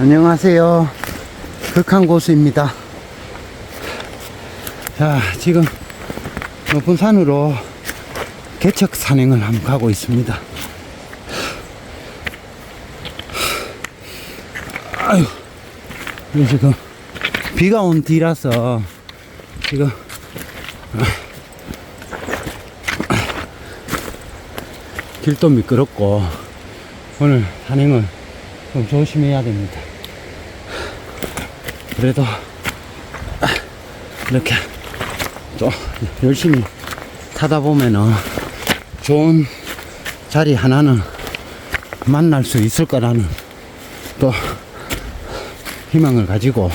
안녕하세요. 극한 고수입니다. 자, 지금 높은 산으로 개척 산행을 한번 가고 있습니다. 아유, 지금 비가 온 뒤라서 지금 길도 미끄럽고 오늘 산행을 좀 조심해야 됩니다. 그래도 이렇게 또 열심히 타다 보면은 좋은 자리 하나는 만날 수 있을 거라는 또 희망을 가지고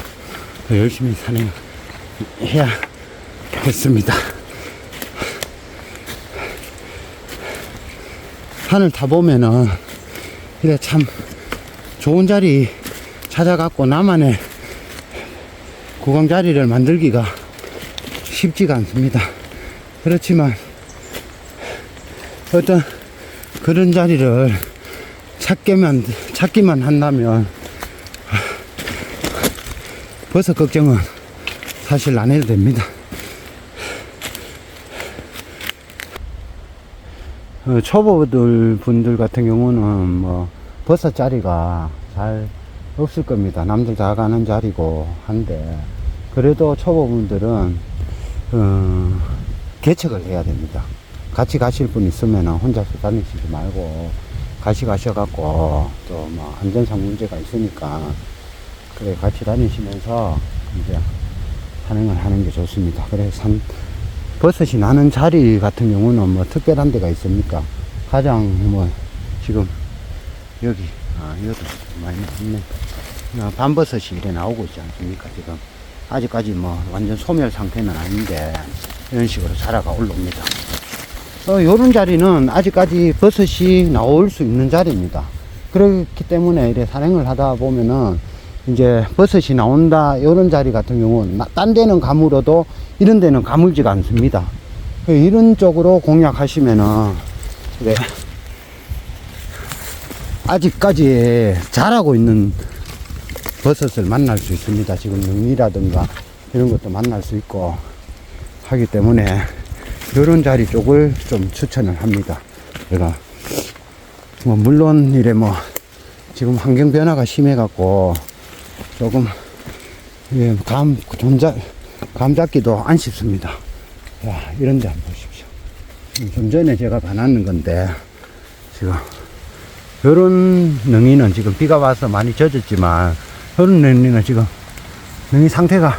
더 열심히 산행해야 겠습니다. 산을 타보면은 이래 참 좋은 자리 찾아갖고 나만의 구강 자리를 만들기가 쉽지가 않습니다. 그렇지만 어떤 그런 자리를 찾기만 찾기만 한다면 버섯 걱정은 사실 안 해도 됩니다. 어, 초보들 분들 같은 경우는 뭐 버섯 자리가 잘 없을 겁니다. 남들 다 가는 자리고 한데 그래도 초보분들은 어, 개척을 해야 됩니다. 같이 가실 분 있으면 혼자서 다니시지 말고 같이 가셔갖고 또 뭐 안전상 문제가 있으니까 그래 같이 다니시면서 이제 산행을 하는 게 좋습니다. 그래 산 버섯이 나는 자리 같은 경우는 뭐 특별한 데가 있습니까? 가장 뭐 지금 여기 아 여기도 많이 있네. 아, 밤버섯이 이래 나오고 있지 않습니까? 지금 아직까지 뭐 완전 소멸 상태는 아닌데 이런 식으로 자라가 올라옵니다. 어, 요런 자리는 아직까지 버섯이 나올 수 있는 자리입니다. 그렇기 때문에 이래 산행을 하다 보면은 이제 버섯이 나온다 요런 자리 같은 경우는 나- 딴 데는 가물어도 이런 데는 가물지가 않습니다. 그 이런 쪽으로 공략하시면은 그래 아직까지 자라고 있는 버섯을 만날 수 있습니다. 지금 능이라든가 이런 것도 만날 수 있고 하기 때문에 이런 자리 쪽을 좀 추천을 합니다. 제가 뭐 물론 이래 뭐 지금 환경 변화가 심해갖고 조금 예, 감 좀자 감 잡기도 안 쉽습니다. 야 이런 데 한번 보십시오. 좀 전에 제가 봐놨는 건데 지금 이런 능이는 지금 비가 와서 많이 젖었지만 이런 능이는 지금 능이 상태가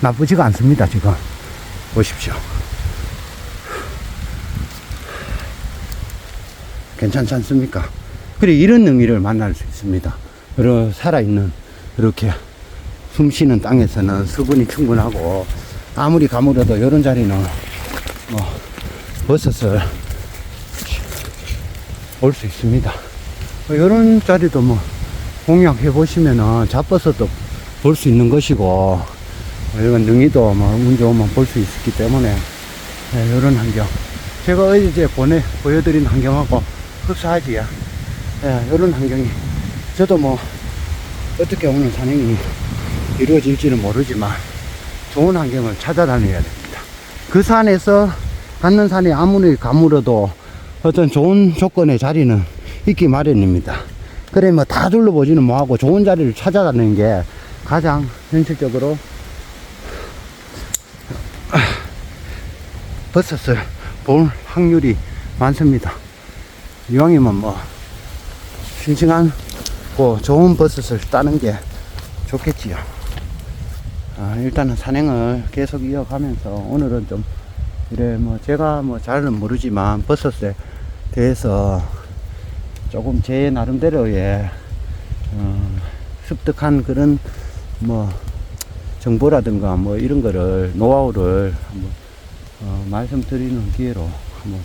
나쁘지가 않습니다. 지금 보십시오. 괜찮지 않습니까? 그래 이런 능이를 만날 수 있습니다. 여러 살아있는 이렇게 숨쉬는 땅에서는 수분이 충분하고 아무리 가물어도 이런 자리는 뭐 버섯을 올 수 있습니다. 이런 자리도 뭐 공략해 보시면은 잡버섯도 볼 수 있는 것이고 이런 능이도 뭐운 좋으면 볼 수 있기 때문에 이런 환경 제가 어제 보내 보여드린 환경하고 흡사하지요. 예, 이런 환경이 저도 뭐 어떻게 오늘 산행이 이루어질지는 모르지만 좋은 환경을 찾아다녀야 됩니다. 그 산에서 갖는 산이 아무리 가물어도 어떤 좋은 조건의 자리는 있기 마련입니다. 그래 뭐 다 둘러보지는 뭐하고 좋은 자리를 찾아다니는 게 가장 현실적으로 버섯을 볼 확률이 많습니다. 이왕이면 뭐 싱싱한 고 좋은 버섯을 따는 게 좋겠지요. 아, 일단은 산행을 계속 이어가면서 오늘은 좀 이래 뭐 제가 뭐 잘은 모르지만 버섯에 대해서 조금 제 나름대로의 어, 습득한 그런 뭐 정보라든가 뭐 이런 거를 노하우를 한번 어, 말씀드리는 기회로 한번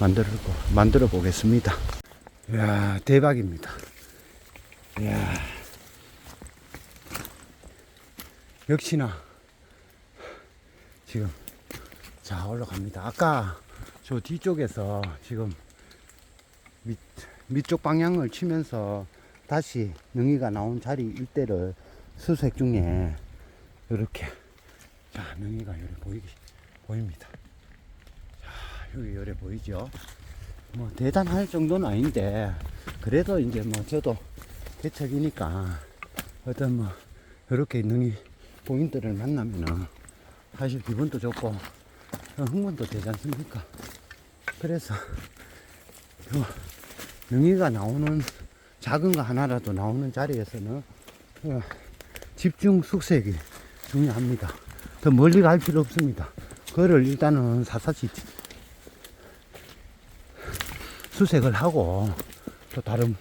만들어 만들어 보겠습니다. 이야 대박입니다. 이야 역시나 지금 자 올라갑니다. 아까 저 뒤쪽에서 지금 밑 밑쪽 방향을 치면서 다시 능이가 나온 자리 일대를 수색 중에 이렇게 자 능이가 요래 보이기 보입니다. 자 여기 요래 보이죠? 뭐 대단할 정도는 아닌데 그래도 이제 뭐 저도 개척이니까 어떤 뭐 이렇게 능이 포인트를 만나면은 사실 기분도 좋고 어, 흥분도 되지 않습니까? 그래서 그 능이가 나오는 작은 거 하나라도 나오는 자리에서는 어, 집중 숙색이 중요합니다. 더 멀리 갈 필요 없습니다. 그거를 일단은 사사시 수색을 하고 또 다른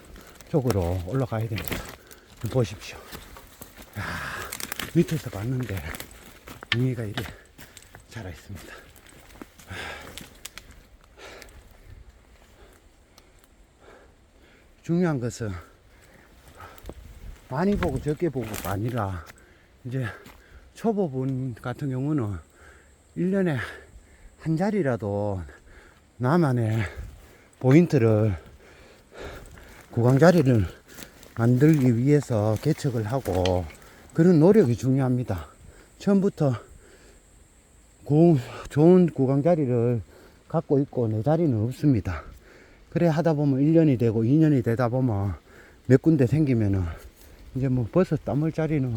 쪽으로 올라가야 됩니다. 보십시오. 야, 밑에서 봤는데 능이가 이래 자라 있습니다. 중요한 것은 많이 보고 적게 보고가 아니라 이제 초보분 같은 경우는 1년에 한 자리라도 나만의 포인트를 구강 자리를 만들기 위해서 개척을 하고 그런 노력이 중요합니다. 처음부터 고, 좋은 구강 자리를 갖고 있고 내 자리는 없습니다. 그래 하다 보면 1년이 되고 2년이 되다 보면 몇 군데 생기면은 이제 뭐 버섯 담을 자리는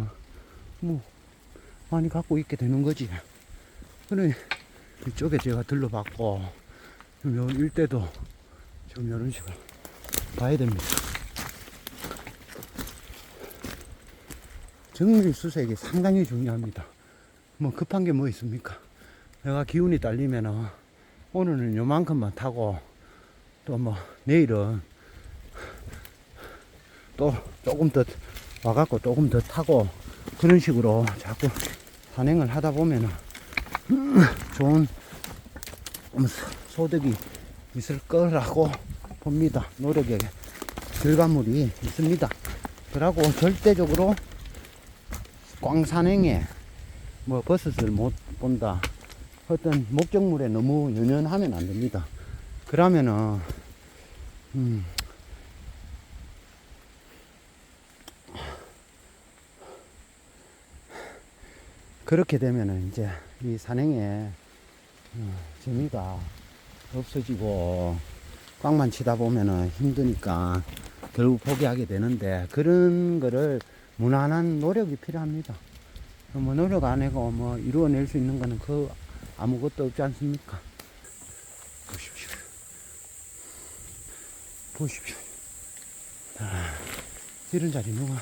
뭐 많이 갖고 있게 되는 거지. 그래 이쪽에 제가 들러봤고 좀요 일대도 좀 이런 식으로 봐야 됩니다. 정밀 수색이 상당히 중요합니다. 뭐 급한 게 뭐 있습니까? 내가 기운이 딸리면은 오늘은 요만큼만 타고 또 뭐 내일은 또 조금 더 와갖고 조금 더 타고 그런 식으로 자꾸 산행을 하다 보면은 좋은 음, 소득이 있을 거라고 봅니다. 노력의 결과물이 있습니다. 그러고 절대적으로 꽝산행에 뭐 버섯을 못 본다. 어떤 목적물에 너무 연연하면 안 됩니다. 그러면은 음, 그렇게 되면은 이제 이 산행에 어, 재미가 없어지고 꽝만 치다 보면은 힘드니까 결국 포기하게 되는데 그런 거를 무난한 노력이 필요합니다. 뭐 노력 안 하고 뭐 이루어낼 수 있는 거는 그 아무것도 없지 않습니까? 보십시오. 보십시오. 아, 이런 자리 누가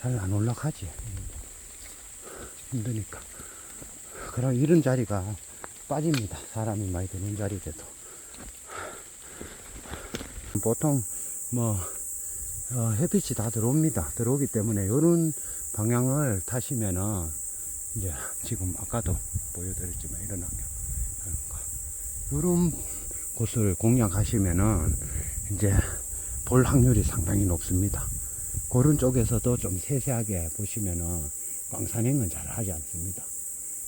잘 안 올라가지. 힘드니까. 그럼 이런 자리가 빠집니다. 사람이 많이 드는 자리에도. 보통 뭐 어, 햇빛이 다 들어옵니다. 들어오기 때문에 이런 방향을 타시면은 이제 지금 아까도 보여드렸지만 이런 환경 이런 곳을 공략하시면은 이제 볼 확률이 상당히 높습니다. 그런 쪽에서도 좀 세세하게 보시면은 광산행은 잘 하지 않습니다.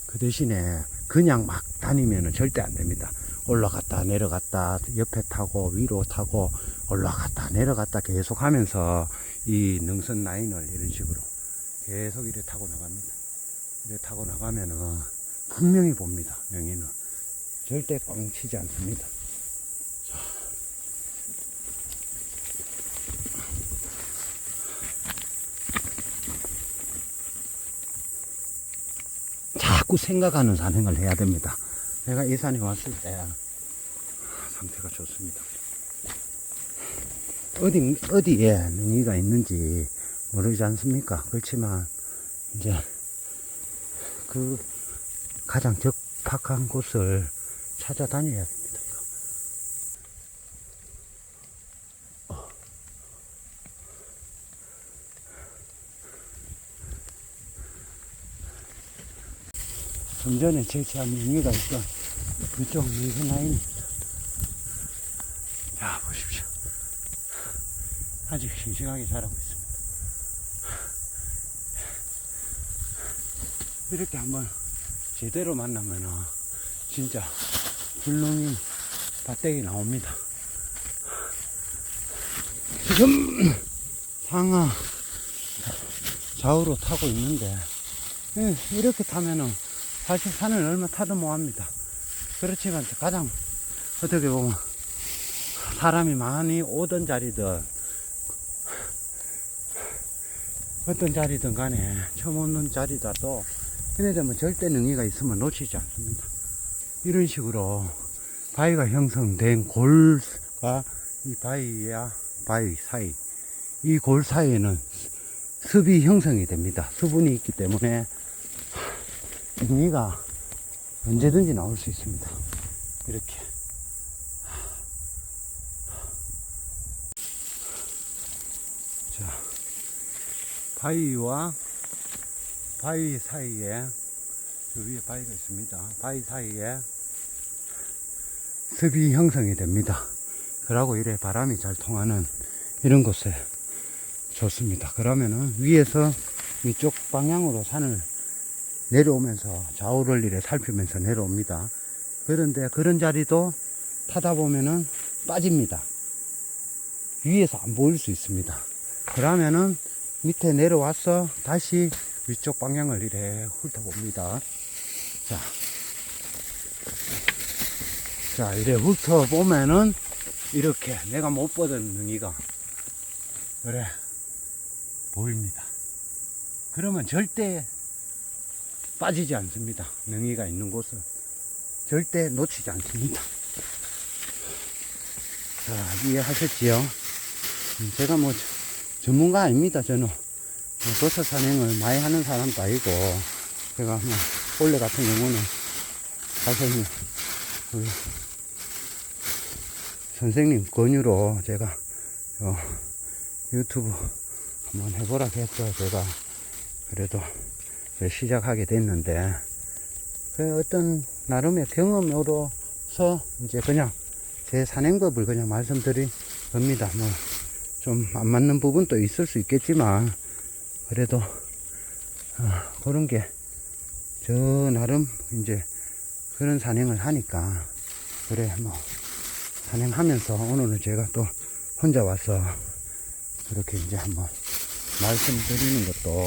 그 대신에 그냥 막 다니면은 절대 안 됩니다. 올라갔다 내려갔다 옆에 타고 위로 타고 올라갔다 내려갔다 계속 하면서 이 능선 라인을 이런 식으로 계속 이래 타고 나갑니다. 이래 타고 나가면은 분명히 봅니다. 명의는 절대 꽝 치지 않습니다. 자꾸 생각하는 산행을 해야 됩니다. 내가 이 산에 왔을 때 상태가 좋습니다. 어디, 어디에 능이가 있는지 모르지 않습니까? 그렇지만, 이제, 그 가장 적합한 곳을 찾아다녀야 됩니다. 이거. 어. 좀 전에 제시한 능이가 있던 그쪽 능선 라인입니다. 자, 보십시오. 아직 싱싱하게 자라고 있습니다. 이렇게 한번 제대로 만나면은 진짜 불능이 밭대기 나옵니다. 지금 상하 좌우로 타고 있는데 예, 이렇게 타면은 사실 산을 얼마 타도 뭐합니다. 그렇지만 가장 어떻게 보면 사람이 많이 오던 자리든 어떤 자리든 간에 처음 오는 자리다도 얘네들은 절대 능이가 있으면 놓치지 않습니다. 이런 식으로 바위가 형성된 골과 이 바위와 바위 사이 이 골 사이에는 습이 형성이 됩니다. 수분이 있기 때문에 능이가 언제든지 나올 수 있습니다. 이렇게. 자, 바위와 바위 사이에 저 위에 바위가 있습니다. 바위 사이에 습이 형성이 됩니다. 그러고 이래 바람이 잘 통하는 이런 곳에 좋습니다. 그러면은 위에서 위쪽 방향으로 산을 내려오면서 좌우를 이래 살피면서 내려옵니다. 그런데 그런 자리도 타다 보면은 빠집니다. 위에서 안 보일 수 있습니다. 그러면은 밑에 내려와서 다시 위쪽 방향을 이래 훑어봅니다. 자. 자, 이래 훑어보면은 이렇게 내가 못 보던 능이가 그래 보입니다. 그러면 절대 빠지지 않습니다. 능이가 있는 곳은 절대 놓치지 않습니다. 자, 이해하셨지요? 음, 제가 뭐 전문가 아닙니다. 저는 뭐 버섯 산행을 많이 하는 사람도 아니고 제가 뭐 원래 같은 경우는 가서는 그 선생님 권유로 제가 어, 유튜브 한번 해보라 했죠. 제가 그래도 시작하게 됐는데 그 어떤 나름의 경험으로서 이제 그냥 제 산행법을 그냥 말씀드린 겁니다. 뭐 좀 안 맞는 부분도 있을 수 있겠지만 그래도 어, 그런 게 저 나름 이제 그런 산행을 하니까 그래 뭐 산행하면서 오늘은 제가 또 혼자 와서 그렇게 이제 한번 말씀드리는 것도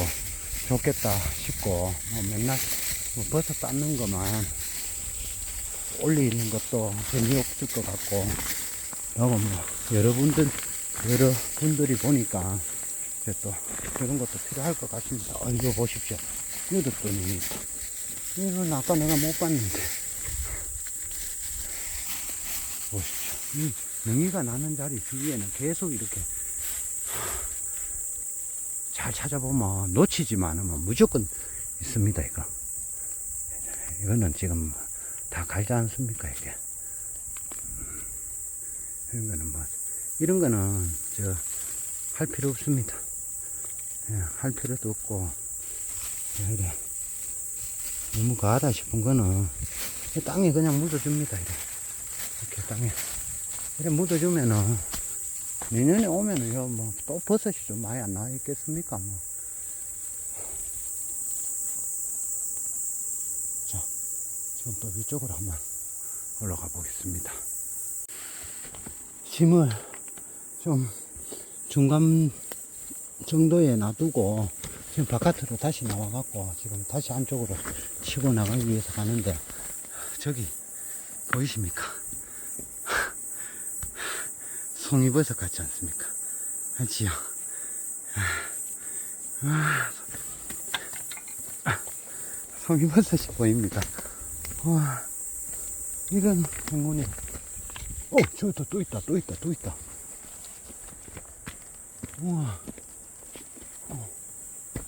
좋겠다 싶고 뭐 맨날 뭐 버섯 닦는 것만 올리는 것도 재미없을 것 같고 하고 뭐 여러분들 여러 분들이 보니까 또 그런 것도 필요할 것 같습니다. 어, 이거 보십시오. 능이다. 이건 아까 내가 못 봤는데 보십시오. 이 능이가 나는 자리 주위에는 계속 이렇게 잘 찾아보면 놓치지만 않으면 무조건 있습니다, 이거. 이거는 지금 다 갈지 않습니까, 이게? 음, 이런 거는 뭐, 이런 거는, 저, 할 필요 없습니다. 예, 할 필요도 없고, 예, 이래. 너무 과하다 싶은 거는, 이 땅에 그냥 묻어줍니다, 이래. 이렇게 땅에. 이래 묻어주면은, 내년에 오면은요, 뭐, 또 버섯이 좀 많이 안 나와 있겠습니까, 뭐. 자, 지금 또 위쪽으로 한번 올라가 보겠습니다. 짐을 좀 중간 정도에 놔두고, 지금 바깥으로 다시 나와갖고, 지금 다시 안쪽으로 치고 나가기 위해서 가는데, 저기, 보이십니까? 송이버섯 같지 않습니까? 하지요. 아, 아, 송이버섯이 보입니다. 와, 이런 행운이. 어, 저기도 또 있다, 또 있다, 또 있다. 우와. 어,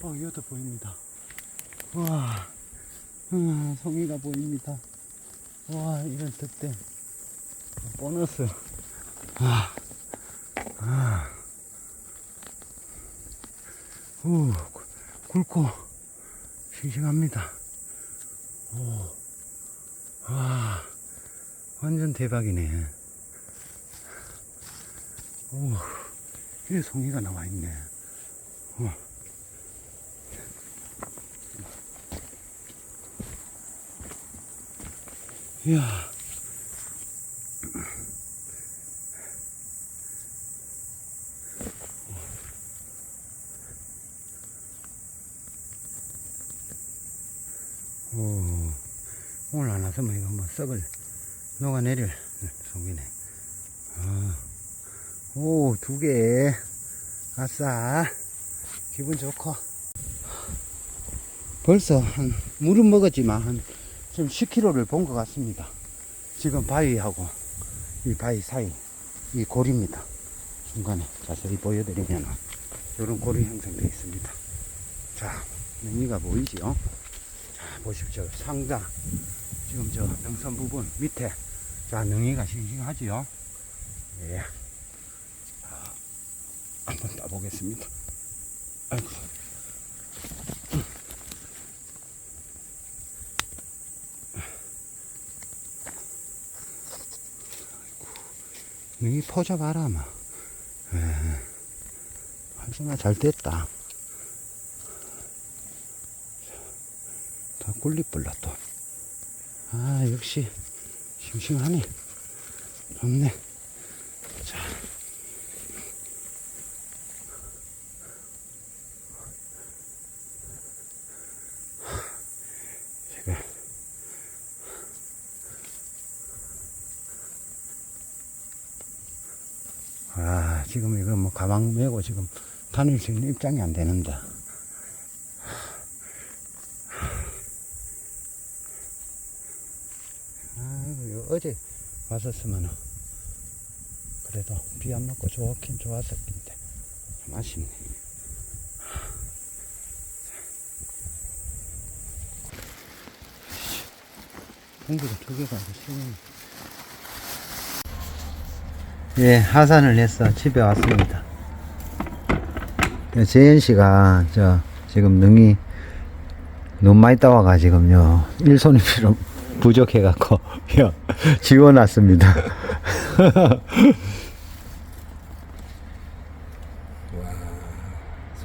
어 이것도 보입니다. 와, 음, 송이가 보입니다. 와, 이런 득템. 보너스. 아. 아. 오, 굵고 싱싱합니다. 오, 와, 완전 대박이네. 오, 이래 송이가 나와 있네. 어. 이야. 오, 오늘 안 왔으면 이거 뭐 썩을 녹아내릴 속이네. 아, 오, 두 개. 아싸. 기분 좋고. 벌써 한, 물은 먹었지만 한, 지금 10km를 본 것 같습니다. 지금 바위하고 이 바위 사이, 이 고리입니다. 중간에 자세히 보여드리면 이런 고리 형성되어 있습니다. 자, 능이가 보이지요? 자, 보십시오. 상자. 지금 저 능선 부분 밑에. 자, 능이가 싱싱하지요? 예. 자, 한번 따보겠습니다. 아이고. 능이 퍼져봐라, 마. 예. 하지마, 잘 됐다. 다 꿀리불라 또. 아, 역시, 싱싱하네. 좋네. 자. 제가, 아, 지금 이거 뭐 가방 메고 지금 다닐 수 있는 입장이 안 되는데. 아이고, 이거 어제 왔었으면 그래도 비 안 맞고 좋긴 좋았을 텐데. 참 아쉽네. 공기가 두 개가 있으네. 예, 하산을 해서 집에 왔습니다. 재현 씨가 저 지금 능이 너무 많이 따와가지고요 일손이 필요 부족해갖고 요 지워놨습니다.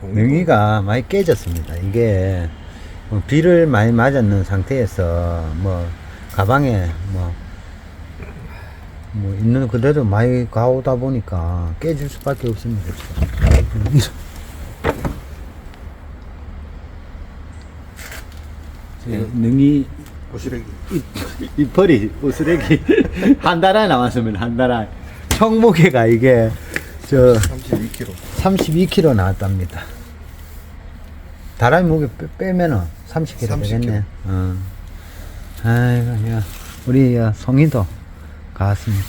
능이가 많이 깨졌습니다. 이게 뭐 비를 많이 맞았는 상태에서 뭐 가방에 뭐, 뭐 있는 그대로 많이 가오다 보니까 깨질 수밖에 없습니다. 제 능이 고시래기 이 벌이 우스레기 한 달 안에 나왔으면 한 달 안에 총무게가 이게 저 32kg 32kg 나왔답니다. 다람이 무게 빼, 빼면은 30kg 30kg. 되겠네. 어. 아이고, 야, 우리 야, 송이도 가왔습니다.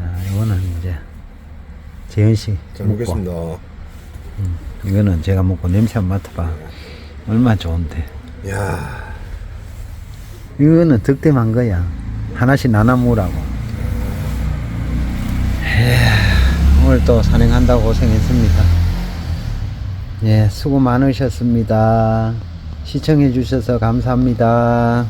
아, 이거는 이제 재현 씨. 잘 먹고. 먹겠습니다 이거는 제가 먹고 냄새 한번 맡아봐. 얼마나 좋은데. 이야 이거는 득템한 거야. 하나씩 나눠 먹으라고. 에휴, 오늘 또 산행한다고 고생했습니다. 예, 수고 많으셨습니다. 시청해 주셔서 감사합니다.